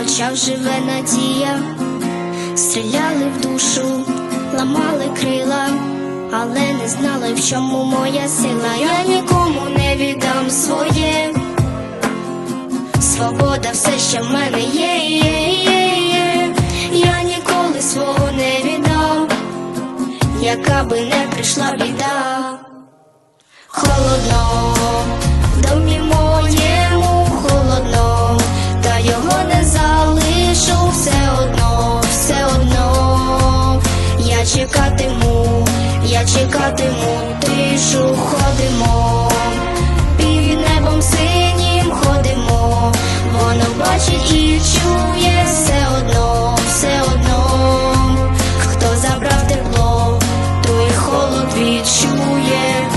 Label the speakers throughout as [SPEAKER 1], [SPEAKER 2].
[SPEAKER 1] хоча живе надія, стріляли в душу, ламали крила, але не знали, в чому моя сила. Я нікому не віддам своє. Свобода все ще в мене є, є, є, є. Я ніколи свого не віддав, яка би не прийшла біда. Холодно, я чекатиму, тишу ходимо, під небом синім ходимо, воно бачить і чує все одно, все одно, хто забрав тепло, той холод відчує.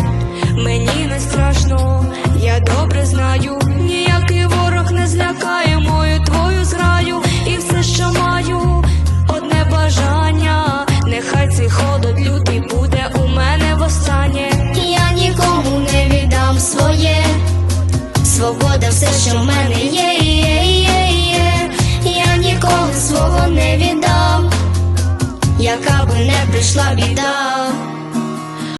[SPEAKER 2] Мені не страшно, я добре знаю,
[SPEAKER 1] все, що в мене є, є, є, є. Я ніколи свого не віддам, яка б не прийшла біда.